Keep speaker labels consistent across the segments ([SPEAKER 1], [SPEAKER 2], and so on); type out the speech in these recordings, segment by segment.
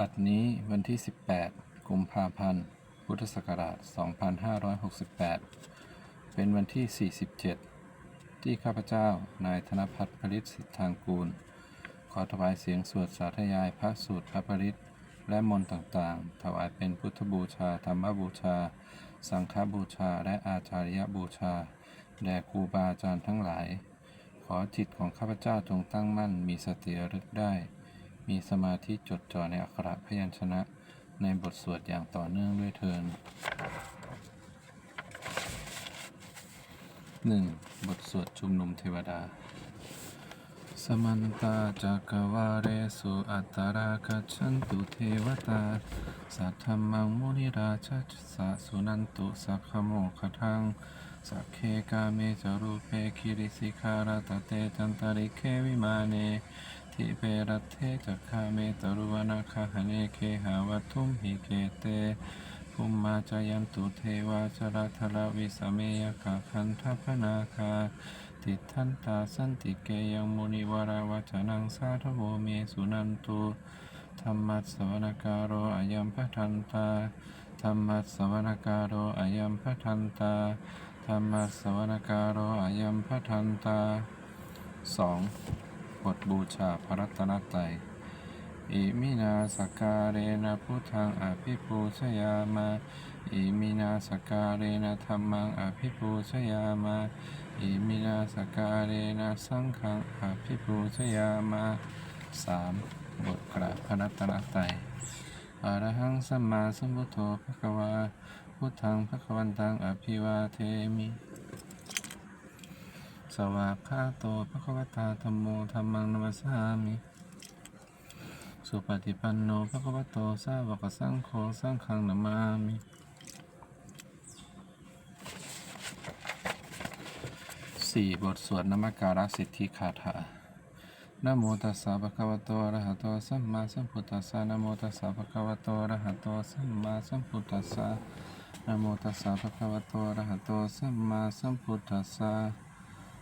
[SPEAKER 1] บัดนี้วันที่ 18 กุมภาพันธ์ พุทธศักราช 2568 เป็นวันที่ 47 ที่ข้าพเจ้า นายธนพัฒน์ผลิตสิทธางกูล ขอถวายเสียงสวดสาธยายพระสูตรพระปริต และมนต์ต่างๆ ถวายเป็นพุทธบูชา ธรรมบูชา สังฆบูชา และอาจาริยบูชา แด่ครูบาอาจารย์ทั้งหลาย ขอจิตของข้าพเจ้าจงตั้งมั่นมีสติระลึกได้ มีสมาธิจดจ่อในอักขระพยัญชนะในบทสวดอย่างต่อเนื่องด้วยเทิน 1. บทสวดชุมนุมเทวดา สมันตาจักรวาเรสุอัตตราคชันตุเทวตา สัทธมมังมุนิราชสะสุนันตุสักขโมคทังสักเคกาเมจารุเปคิริสิคาราตเตจันตริเควิมาเน ทิเปรัตเทจักขาเมตรุวนาคหเนเคหาวัตุมหิเกเตภุมมาจายันตุเทวาชราธรวิสเมยกาคันทัพนาคา ติทันตาสันติเกยังมุนิวราวจนังสาธโวเมสุนันตุธรรมัสสวนการโรอายัมพทันตาธรรมัสสวนการโรอายัมพทันตาธรรมัสสวนการโรอายัมพทันตาสอง บทบูชาพระรัตนตรัยอิมินาสการเรนะพุทธังอภิปูชยามาอิมินาสการเรนะธรรมังอภิปูชยามาอิมินาสการเรนะสังฆังอภิปูชยามาสามบทกราบพระรัตนตรัยอรหังสัมมาสัมพุทโธภะคะวาพุทธังภะคะวันตังอภิวาเทมิ สวากขาโตภะคะวตาธัมโมธัมมังนัมสสามิสุปฏิปันโนภะคะวะโตสาวกสังโฆสังฆังนามามิสี่บทสวดนมักการะสิทธิคาถานโมตัสสะภะคะวะโตอะระหะโตสัมมาสัมพุทธัสสะนโมตัสสะภะคะวะโตอะระหะโตสัมมาสัมพุทธัสสะนโมตัสสะภะคะวะโตอะระหะโตสัมมาสัมพุทธัสสะ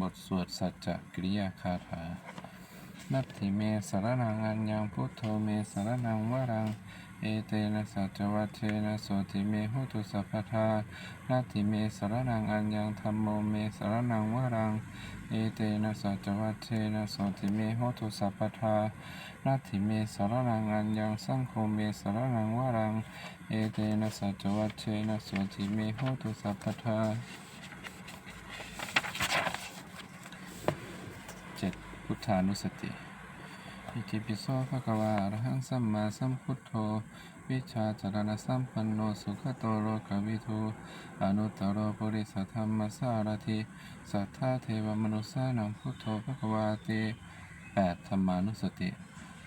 [SPEAKER 1] บทสวดสัจจกริยาคาถา นัตถิเมสารนังอัญญังพุทโธเมสารนังวรัง เอเตนะสัจวัตเทนะโสติเมหุตุสัพพทานัตถิเมสารนังอัญญังธรรมโมเมสารนังวรัง เอเตนะสัจวัตเทนะโสติเมหุตุสัพพทานัตถิเมสารนังอัญญังสังโฆเมสารนังวรัง เอเตนะสัจวัตเทนะโสติเมหุตุสัพพทาเจ็ด พุทธานุสติอิติปิโสภะคะวะอะระหังสัมมาสัมพุทโธ วิชาจารณสัมปันโนสุขโตโลกวิทูอนุตตรปุริสธรรมสารถิสัทธาเทวมนุสานังพุทโธภะคะวาติแปดธรรมานุสติ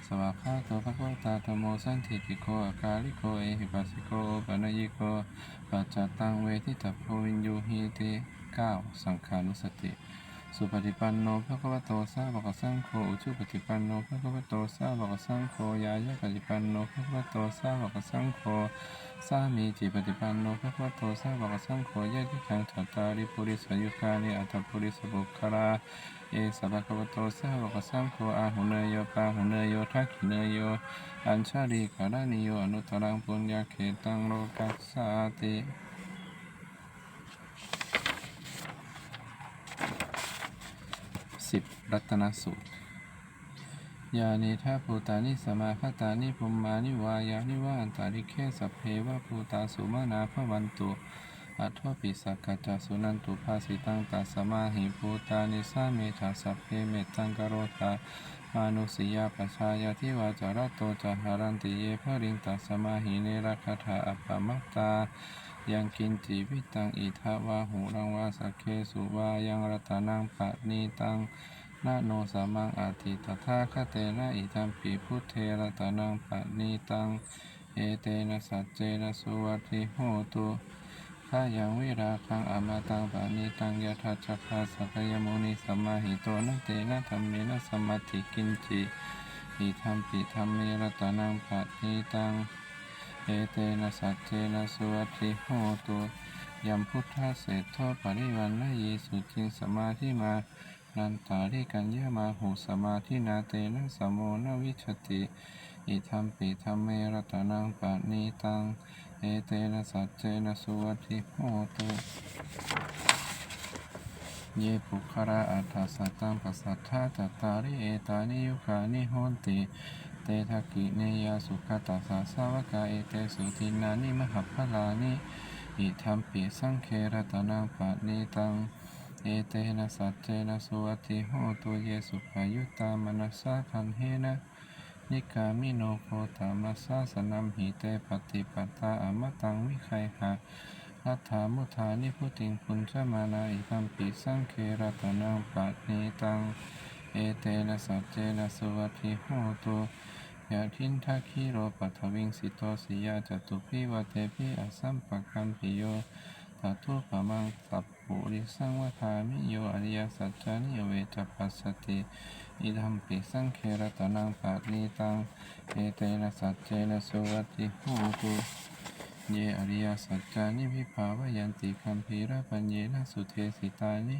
[SPEAKER 1] สวากขาโตภะคะวตาธรรมโมสันทิติโกอากาลิโกเอหิปัสสิโกปะนยิโกปัจจตังเวทิตาโพวินยูหิติเก้าสังขานุสติ สุปฏิปันโนภะคะวะโตสาวกสังโฆอุชุปฏิปันโนภะคะวะโตสาวกสังโฆยายะปฏิปันโนภะคะวะโตสาวกสังโฆสามีจิปฏิปันโนภะคะวะโตสาวกสังโฆยะทิขังฉัตตาริปุริสยุคานิอัตถปุริสบุคคลาเอสภะคะวะโตสาวกสังโฆอาหุเนยโยปาหุเนยโยทักขิเนยโยอัญชาลีกาลานิโยอนุตตรังปุญญาเขตังโลกัสสาติ สิบรัตนสูตร ยานิทัพภูตานิสมาคตานิภุมมานิวายานิวาอันตาริเคสัพเพวะภูตาสุมานาภวันตุอัทวปิสักกัจสุนันตุภาสิตังตัสมาหิภูตานิสาเมธาสัพเพเมตตังกโรธามานุสิยาปชายาทิวาจารโตจหารันติเยภริงตัสมาหิเนรคถาอัปปมัตตา ยังกินจิวิตังอิทาวาหูรังวาสักเคสุวายังรัตนังปะนีตังนะโนสามังอาทิตถาคเตนะอิทัมปิพุทเทระตนังปะนีตังเอเตนะสัจเจนะสุวัติโหตุข้ายังวิราคังอมตังปานิตังยทัจคาสักยมุนิสัมมาหิโตนะเตนะธรรมเมนะสมาธิกินจิอิทัมปิธรรมเมรตนังปะนีตัง เอเตนะสัจเจนะสุวัติโหตุยัมพุทธะเศรษฐปริวันนะเยสุจิงสมาธิมานันตาริกัญญามาหุสมาธินาเตนะสมโมนวิชติอิทัมปิธรรมเมรตนังปะนีตัง เอเตนะสัจเจนะสุวัติโหตุ เยปุคระอัฏฐสัตตังปัสสัทธาจัตตาริเอตานิยุคานิโหนติเตทักิเนยาสุขตัสสะสาวกาเอเตสุทินานิมหัพพลานิอิทัมปิสังเคระตะนังปะนีตังเอเตนะสัจเจนะสุวัติโหตุเยสุขายุตตามนัสสะคันเฮนะนิกามิโนโคตามัสสะสนัมหิเตปฏิปตาอมตังวิไคหะ รัฐามุทานิพุติงปุญจมานาอิคัมปิสังเคระตนังปะนีตัง เอเตนะสัจเจนะสุวัติโหตุยะทินทักขิโรปัทวิงสิโตสิยาจตุพิวเตพิอสัมปะกันปิโยตัทุปะมังสัพปุริสังวทามิโยอริยสัจจานิเวจปัสสติอิทัมปิสังเคระตนังปะนีตังเอเตนะสัจเจนะสุวัติโหตุ เยอริยสัจจานิวิภาวยันติคัมภีระปัญเยนะสุเทสิตานิ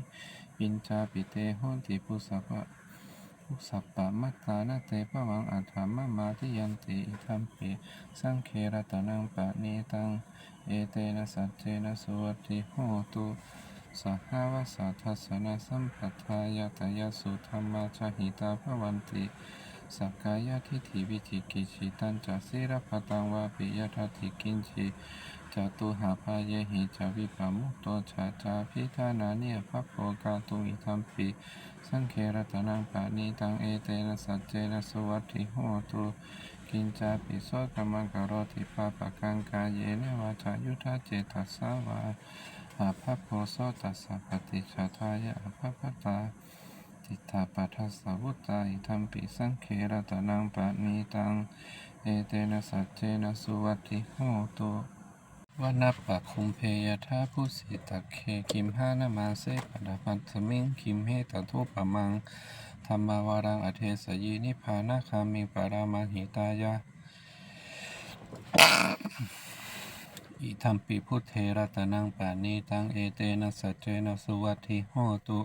[SPEAKER 1] ปิญจาปิเตโหนติปุสัพะปุสัพปะมัตตานาเตภวังอัฏฐามะมาทิยันติอิทัมปิสังเคระตะนังปะนีตังเอเตนะสัจเจนะสุวัตถิโหตุสหาวสาทัสนะสัมปัฏฐายตยสุธรรมาชหิตาภวันติ สักกายทิฏฐิวิจิกิจิตันจะสิรพตังวาปิยทัติกินจิจตุหาภาเยหิจาวิปามุตโตชาจาพิธานาเนียภพโภกาตุอิทัมปิสังเคระตนังปะนีตังเอเตนะสัจเจนะสวัตถิโหตุกินจาปิโสกรรมังกโรติปาปะกังกายเยนวาจายุทธาเจตัสสาวาอาภัพโพโสตัสสะปฏิชาทายะอาภัพพตา ติตาปัฏฐสาวุตตาอิทัมปิสังเคระตะนังปะนีตัง เอเตนะสัจเจนะสุวัติโหตุวันัปะคุมเพยทาผู้สิตะเคคิมหานามาเสปะดาปัตตมิงคิมเฮตทุปะมังธรรมาวารังอเทสยีนิพานาคามิปารามาหิตายะอิทัมปิพุทเทระตนังปานีตังเอเตนะสัจเจนะสุวัติโหตุ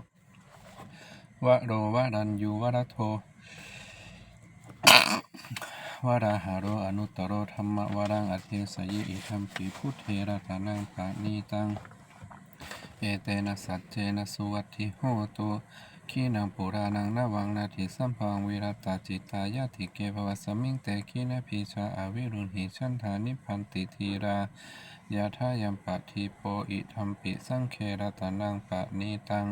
[SPEAKER 1] วะโรวะรันยูวะรโทวราหาโรอนุตตโรธรรมวรังอเทสยิอิทัมปิพุทเทระตานังปานีตัง เอเตนะสัจเจนะสุวัตถิโหตุขีนังปุรานังนาวังนาทิสัมพังวิรัตาจิตายาติเกภวสมิงเตขีนาพีชาอาวิรุณหิชันธานิพันติทีรายาทายัมปะทีโปอิทัมปิสังเคระตานังปะนีตัง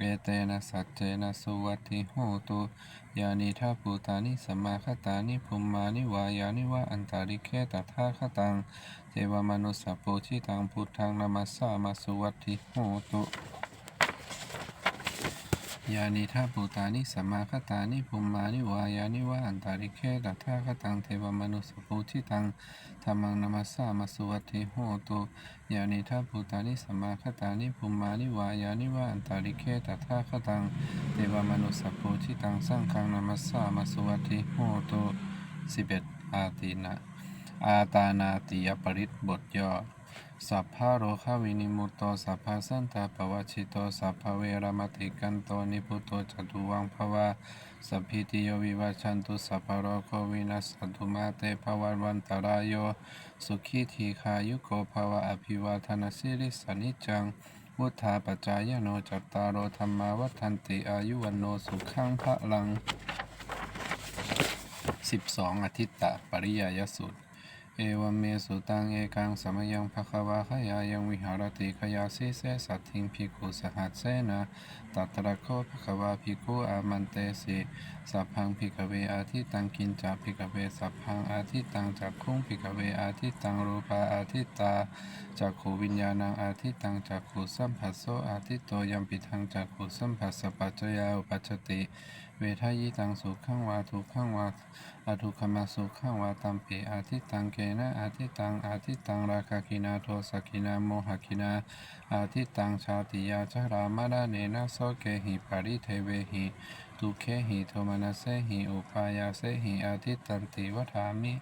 [SPEAKER 1] เอเตนะสัจเจนะสุวัติโหตุยานิทัพพุตานิสมาคตานิภุมานิวายานิวะอันตาริเคตถาคตังเทวมนุสสปโปชิตังพุทธังนามัสสามาสุวัติโหตุยานิทัพพุตานิสมาคตานิภุมานิวายานิวะอันตาริเคตถาคตังเทวมนุสสปโปชิตัง ธรรมังนามาสามาสุวัติโหตุยานิทัพุตานิสมมาคตานิภูมานิวายานิวาอันตาริเคตถาคตังเทวมนุสสปโปชิตังสร้างคังนามาสามาสุวัติโหตุสิบเอ็ดอาตินะอาตานาติยปริตบทย่อ สัพพะโรคะวินิมุตโตสัพพะสันตาปวัชชิโตสัพพะเวรมติกันโตนิพุตโตจตุวังภวาสัพพิติโยวิวัชันตุสัพพะโรโควินัสสตุมาเตภวันวันตรายโยสุขีทีคายุโกภวะอภิวาทนาสิริสนิจังวุธาปจายโนจัตตารโอธรรมาวัฏันติอายุวันโนสุขังพระลัง 12อาทิตตปริยยสูตร เอวเมสุตังเอกังสมยังภควาขยายังวิหารติขยาสิเสสัตถิงภิกขุสหัสเสนะตัตระโคภควาภิกขุอามันเตสิสัพพังภิกขเวอาทิตังกินจาภิกขเวสัพพังอาทิตังจักขุงภิกขเวอาทิตังรูปาอาทิตาจักขูวิญญาณังอาทิตังจักขูสัมผัสโสอาทิตโตยัมปิทังจักขูสัมผัสสปัจจยาอุปัจจติ เวทายิตังสุขังวาทุขังวาอทุขมาสุขังวาตัมปิอาทิตังเกนะอาทิตังอาทิตังราคาคินาโทสกินาโมหคินาอาทิตังชาติยาจารามาราเนนะโสเกหิปาริเทเวหิทุเคหิโทมานัสเสหิอุปายาเสหิอาทิตันติวัฏามิ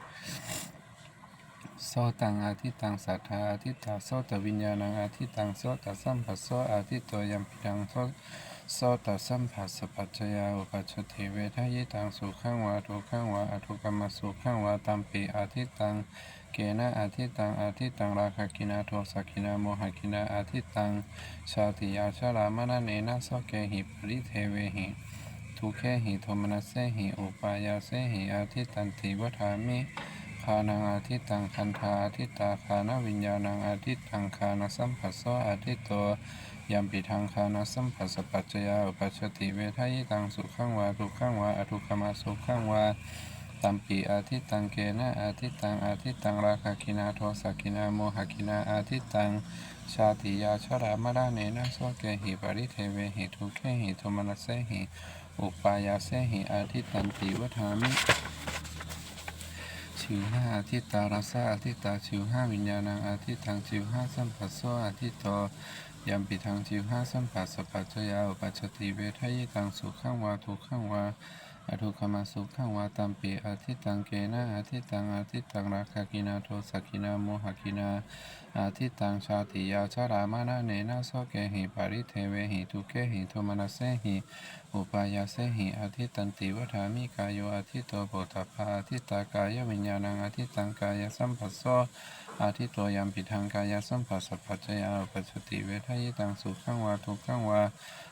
[SPEAKER 1] โสตังอาทิตังสัทธาอาทิตตาโสตวิญญาณังอาทิตังโสตสัมผัสโสอาทิตโตยัมปิดังโส โสตสัมผัสสปัจจยาอุปัจจติเวทายตังสุขังวาทุขังวาอทุกขมสุขังวาตัมปิอาทิตัง เกนะอาทิตังอาทิตังราคากินาโทสักกินาโมหกินาอาทิตัง ชาติยาชรามนะเนนะโสเกหิปริเทเวหิทุเคหิโทมนัสเสหิอุปายาเสหิอาทิตันติวัฏามิคานังอาทิตังคันธาอาทิตาคานวิญญาณังอาทิตังคานสัมผัสโสอาทิตโต ยัมปิทังคานสัมผัสสปัจจยาอุปัชติเวทายตังสุขังวาทุกขังวาอทุกขมาสุขังวาตัมปีอาทิตังเกนะอาทิตังอาทิตังราคาคินาโทสักินาโมหคินาอาทิตังชาติยาชรามราเนนะโสเกหิปริเทเวหิทุเคหิโทมนัสเสหิอุปายาเสหิอาทิตันติวัฏามิชิวห้าอาทิตตาราสาอาทิตตาชิวห้าวิญญาณังอาทิตตังชิวห้าสัมผัสโสอาทิตโต ยัมปิทังทิวห้าสัมผัสสปัจจยาอุปัจจติเวทยิตังสุขังวาทุขขังวาอทุกขมาสุขังวาตัมปีอาทิตตังเกนะอาทิตตังอาทิตตังราคากินาโทสกินาโมหกินาอาทิตตังชาติยาชารามานะเนนะโสเกหิปาริเทเวหิทุเกหิโทมนัสเสหิ อุปายาเสหิอาทิตตันติวัฏามิกายโยอาทิตโตโพธพาอาทิตากายวิญญาณังอาทิตตังกายสัมผัสโสอาทิตโตยัมปิทังกายสัมผัสสปัจจยาปัจจติเวทายตังสุขังวาทุกขังวา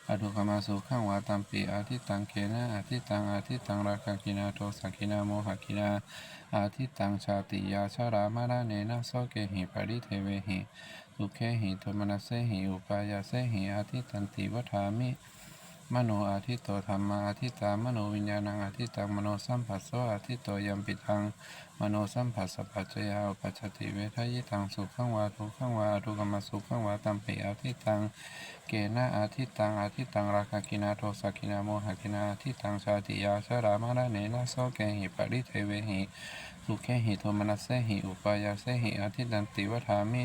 [SPEAKER 1] อทุขมาสุขังวาตัมปีอาทิตตังเกนะอาทิตตังอาทิตตังราคากินาโทสักินาโมหกินาอาทิตตังชาติยาชารามาราเนนะโสเกหิปริเทเวหิทุเคหิโทมนัสเสหิอุปายาเสหิอาทิตตันติวัฏามิ มโนอาทิตโตธรรมาอาทิตตามโนวิญญาณังอาทิตตังมโนสัมผัสโสอาทิตโตยัมปิทังมโนสัมผัสสปัจจยาอุปัจจติเวทายตังสุขังวาทุขังวาอทุกขมสุขังวาตัมปิอาทิตตังเกนะอาทิตตังอาทิตตังราคากินาโทสักินาโมหกินาอาทิตตังชาติยาชรามาราเนนะโสเกหิปริเทเวหิสุเคหิโทมนัสเสหิอุปายาเสหิอาทิตตันติวัฏามิ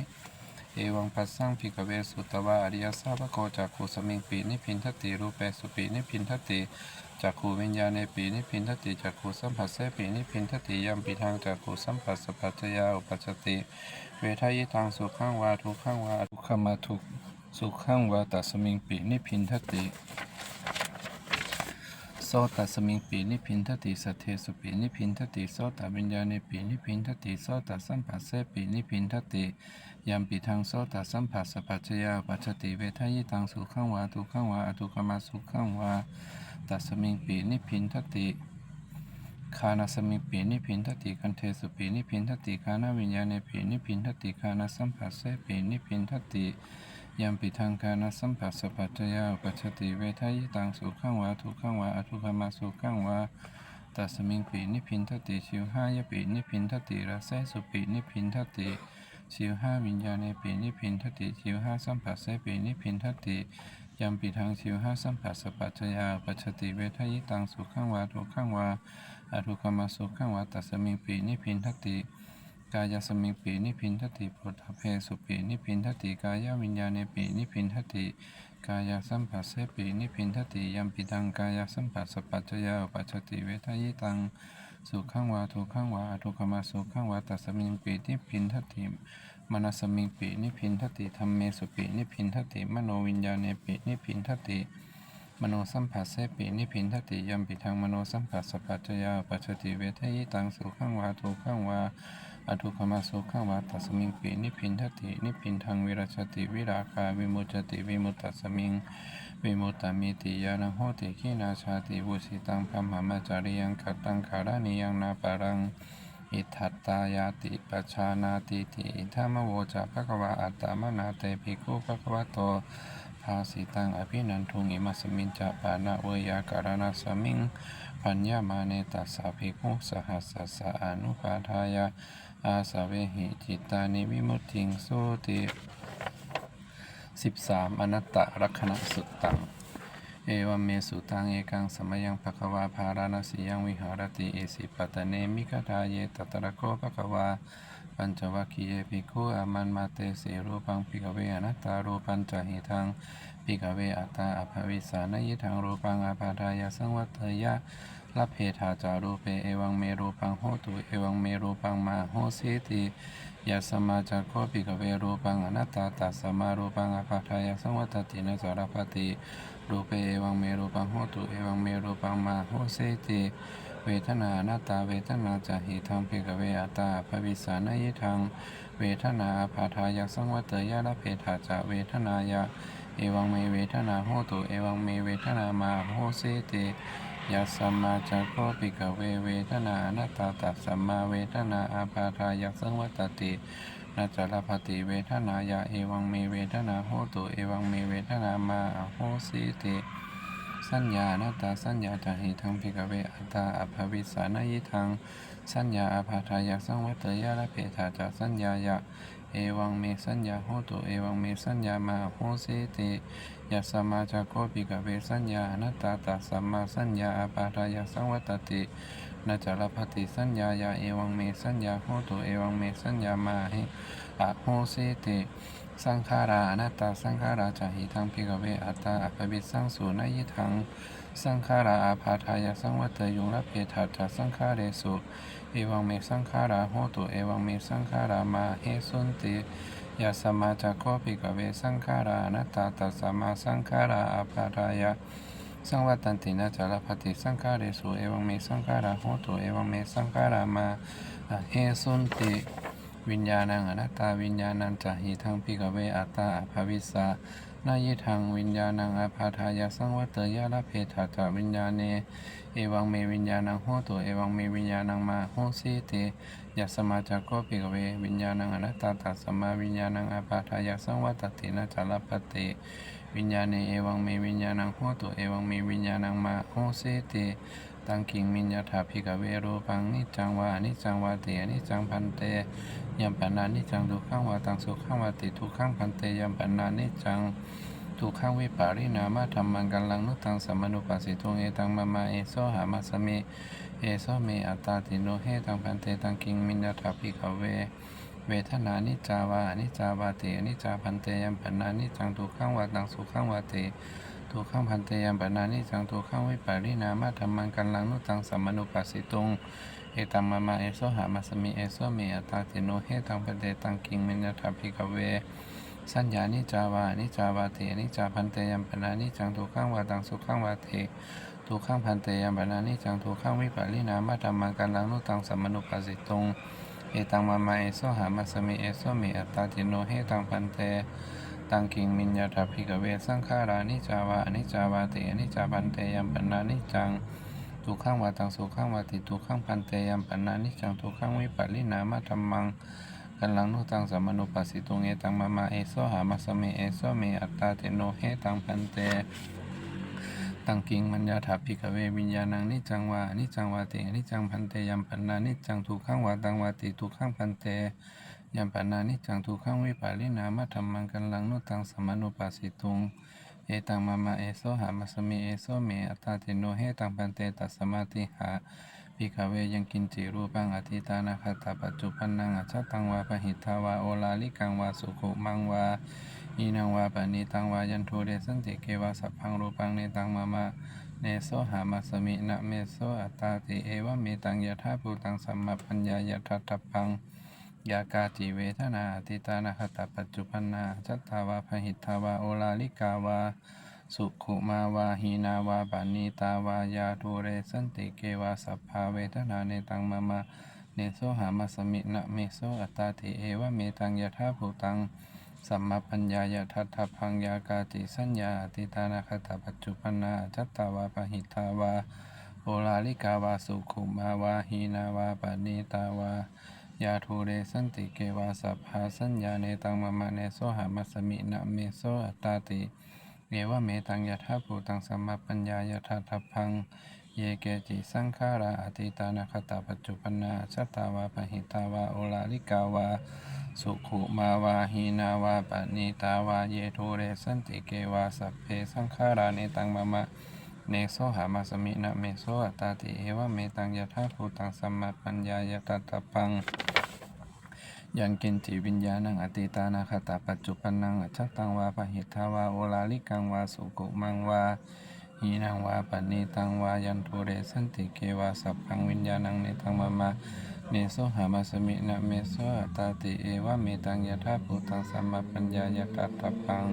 [SPEAKER 1] เอวังปัสสังพิกเวสุตวาอริยสาวโกจากขูสมิงปีนิพินทติรูปเปสุปีนิพินทติจากขูวิญญาณในปีนิพินทติจากขูสัมผัสเสปีนิพินทติยัมปีทางจากขูสัมผัสสปัจจยาอุปัจติเวทายตังสุขังวาทุกขังวาทุกขมาทุกสุขังวาตัสมิงปีนิพินทติโสตัสมิงปีนิพินทติสัทเทสุปีนิพินทติโสตวิญญาณปีนิพินทติโสตสัมผัสเสปีนิพินทติ ยัมปิทังโสตัสัมผัสสปัจจยาปัจจติเวทายตังสุขังวาทุขังวาอทุกมาสุขังวาตัสมิงปีนิพินทติคานาสมิงปีนิพินทติคันเทสุปีนิพินทติคานาวิญญาณปีนิพินทติคานาสัมผัสเสปีนิพินทติยัมปิทังกานะสัมผัสสปัจจยาปัจจติเวทายตังสุขังวาทุขังวาอทุกมาสุขังวาตัสมิงปีนิพินทติชิวห้ายปีนิพินทติระเสสุปีนิพินทติ ชิวห้าวิญญาณปีนิพินทติชิวห้าสัมผัสเสปีนิพินทติยัมปิทังชิวห้าสัมผัสสปัจจยาปัจจติเวทายตังสุขังวาทุกขังวาอทุกขมาสุขังวาตัสมิงปีนิพินทติกายสมิงปีนิพินทติปุถะเพสุปีนิพินทติกายวิญญาณปีนิพินทติกายสัมผัสเสปีนิพินทติยัมปิตังกายสัมผัสสปัจจยาปัจจติเวทายตัง สุขังวาทุขังวาอทุกขมาสุขังวาตัสมิงปีนิพินทัติมนัสมิงปีนิพินทัติธรรมเมสุปีนิพินทัติมโนวิญญาณปีนิพินทัติมโนสัมผัสเสปีนิพินทติยมปิทังมโนสัมผัสสปัจจยาอุปัจจติเวทายตังสุขังวาทุขังวาอทุขมาสุขังวาตัสมิงปีนิพินทตินิพินทางวิรัชติวิราคาวิมุจติวิมุตตสมิง วิมุตตามิติยานังโหติขีนาชาติวุสิตังพัมหามาจาริยังขัตตังขารานิยังนาปารังอิทัตตายาติปัชานาติติอิทัมโวจะภะคะวะอัตตามนาเตภิกขุภะคะวะโตภาสิตังอภินันทุงอิมัสมินจะปานะเวยาการณาสมิงปัญญามาเนตัสสะภิกขุสหัสสะสะอนุปาทายาอาสเวหิจิตานิวิมุตติงโสติ สิบสามอนัตตลักษณะสุตตัง เอวเมสุตังเอกังสมยังภควาภาราณสียังวิหารติเอสิปัตเนมิกทาเยตตระโกภควาปัญจวัคคีเยภิกขุอามันมาเตสีรูปังปิกเวอนัตตารูปัญจหิทังปิกเวอัตตาอภวิสานยิทังรูปังอาภาทายาสังวัตยะ ลเพทาจารูเปเอวังเมรูปังโหตุเอวังเมรูปังมาโหสีติยาสมาจักโคปิกเวรูปังอนัตตาตัสสมารูปังอภาทายาสังวัตตินจารปติรูปเอวังเมรูปังโหตุเอวังเมรูปังมาโหเสติเวทนาอนัตตาเวทนาจะหิทังเปกเวอตาภวิสานยิทัง เวทนาอภาทายาสังวัตยะละเพทาจะเวทนายะเอวังเมเวทนาโหตุเอวังเมเวทนามาโหเสติ ยัสสมมาจักโคปิกเวเวทนาอนัตตาตัสสมมาเวทนาอาภาทายาสังวัตตินาจารพติเวทนายะเอวังเมเวทนาโหตุเอวังเมเวทนามาโหสิติสัญญาอนัตตาสัญญาจะหิทังพิกเวอัตตาอภวิสานยิทังสัญญาอาภาทายาสังวัตยาละเพทาจาสัญญายะเอวังเมสัญญาโหตุเอวังเมสัญญามาโหสิติ ยัสมาจากโคปิกเวสัญญาอนัตตาตัสัมมาสัญญาอาภาทายสังวัตตินาจารพติสัญญายาเอวังเมสัญญาโหตุเอวังเมสัญญามาหิอะโหสิติสังขาราอนัตตาสังขาราจะหิทังพิกเวอัตตาอภวิสังสูนยิทังสังขาราอาภาทายสังวัตยุงละเพทาจาสังขาเรสุ วังเมสังขาราโหตุเอวังเมสังขารามาเฮสุนติยาสมาจากโคปิกเวสังขารานัตตาตัสมาสังขาราอภาทายาสังวัตันตินาจารพติสังขาเรสุเอวังเมสังขาราโหตุเอวังเมสังขารามาเฮสุนติวิญญาณังอนัตตาวิญญาณังจะหิทังพิกเวอัตตาอภวิสานายิทังวิญญาณังอภาทายาสังวัตยาละเพทาจาวิญญาเน เอวังเมวิญญาณังโหตุ เอวังเมวิญญาณังมาโหสีติยัสสมาจากโกปิกเว วิญญาณังอนัตตาตัสสมาวิญญาณังอาภาทายาสังวัตตินาจารปติวิญญาณเนเอวังเมวิญญาณังโหตุเอวังเมวิญญาณังมาโหสีติตังกิงมิญญาถาภิกเวรูปังนิจังวานิจังวาติอนิจจังพันเตยัมปนานิจังทุกขังวาตังสุขังวาติทุกขังพันเตยัมปนานิจัง ทุกขังวิปารินามาธรรมังกัลลังนุตังสัมมนุปัสสิทุงเอตังมามาเอโซหามาสเม เอโซเมอัตตาติโนเฮตังพันเตตังกิงมินยาถาภิกเว เวทนานิจาวานิจาวาตินิจาพันเตยัมปนานิจังทุกขังวาตังสุขังวาติทุกขังพันเตยัมปนานิจังทุกขังวิปารินามาธรรมังกัลลังนุตังสัมมนุปัสสิตุงเอตังมามาเอโซหามาสมิเอโซเมอัตตาติโนเฮตังปเดตังกิงมินยถาภิกเว สัญญานิจาวานิจาวาตินิจาพันเตยัมปนานิจังทุกขังวาตังสุขังวาติทุกขังพันเตยัมปนานิจังทุกขังวิปารินามาธรรมังกัลังนุตังสัมมนุปัสสิตงเอตังมามาเอโซหามาสมิเอโซเมอัตตาติโนเฮตังพันเตตังกิงมินยถาภิกเวสังขารานิจาวานิจาวาตินิจาพันเตยัมปนานิจังทุกขังวาตังสุขังวาติทุกขังพันเตยัมปนานิจังทุกขังวิปัสสินามาธรรมัง กันลังนุตังสัมมนุปัสสิตุงเอตังมามาเอโซหามาสเมเอโซเมอัตตาเตโนเฮตังพันเตตังกิงมัญญาถาภิกเววิญญาณังนิจังวานิจังวาตินิจังพันเตยัมปนานิจังทุกขังวาตังวาติทุกขังพันเตยัมปนานิจังทุกขังวิปัสสินามาธรรมังกันลังนุตังสัมมนุปัสสิตุงเอตังมามาเอโซหามาสมิเอโซเมอัตตาติโนเฮตังพันเตตัสสมาติหา ปิกเวยังกินจิรูปังอธิตานาคตาปัจจุปันนังอัจฉตังวาปหิทาวาโอลาลิกังวาสุขุมังวาอีนังวาปณิตังวายันโทเดสันติเกวาสัพพังรูปังเนตังมามาเนโซหามาสมินะเมโซอัตตาติเอวะเมตังยะธาภูตังสัมมาปัญญายะทัตตปังยากาจิเวทนาอติตานาคตาปัจจุปันนาจัตตาวาพหิทาวาโอลาลิกาวา สุขุมาวาหีนาวาปานีตาวายาทูเรสันติเกวาสัพพาเวทนาเนตังมามาเนโซหามาสมินะเมโซอัตตาติเอวะเมตังยะธาภูตังสัมมาปัญญายะทัตถพังยากาติสัญญาติตานาคตาปัจจุปนาจัตตาวาปหิทาวาโอลาลิกาวาสุขุมาวาหีนาวาปณิตาวายาทูเรสันติเกวาสัพพาสัญญาเนตังมะมะเนโสหามัสมินะเมโสอัตตาติ เอวเมตังยะถาภูตังสัมมาปัญญายะถาทัพพัง เยเกจิสังขาราอติตานาคตาปัจจุปนาชตาวาปหิตาวาโอลาลิกาวา สุขุมาวาหีนาวาปณิตาวาเยโทเรสันติเกวาสัพเพสังขาราเนตังมะมะเนโสหามาสมินะเมโสอัตตาติเอวเมตังยะถาภูตังสัมมาปัญญายะตตาปัง ยังกินจิวิญญาณังอติตานาคตาปัจจุปนังอัจฉตังวาปหิทาวาโอลาลิกังวาสุกุมังวาหีนังวาปณิตังวายันโทเรสันติเกวาสัพพังวิญญาณังเนตังมะมะเนโสหามาสมินะเมโสอัตตาติเอวะเมตังยะถาภูตังสัมมาปัญญายะตัตาปัง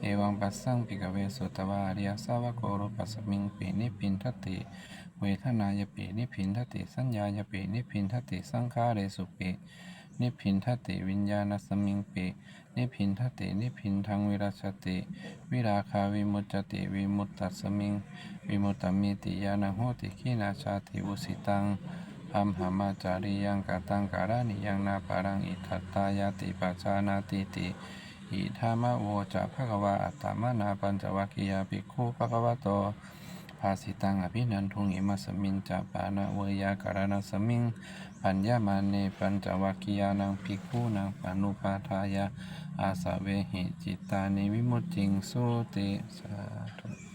[SPEAKER 1] เอวังปัสสังปิกเวสุตวาริยสาวกโกรุปัสมิงปีนิพินทติ เวทนายปีนิพินทติ สัญญายปีนิพินทติ สังขาเรสุปิ นิพินทติวิญญาณสมิงปินิพินทตินิพินทังวิรัชติ วิราคาวิมุจติวิมุตตสมิง วิมุตตมิติยานังโหติขีนาชาติวุสิตังพัมหามาจาริยังกาตังการานิยังนาปารังอิทัตตายาติปัจจานาติติอิธามะโวจะภะคะวะอัตตมนาปัญจวัคคียาภิกขุภะคะวะโตภาสิตังอภินันทุงอิมัสมินจะปานะเวยาการณสมิง ปัญญามาเนปัญจวัคคียานังภิกขุนังปานุปาทายาอาสาเวหิจิตานิวิมุตติงสุติสาธุ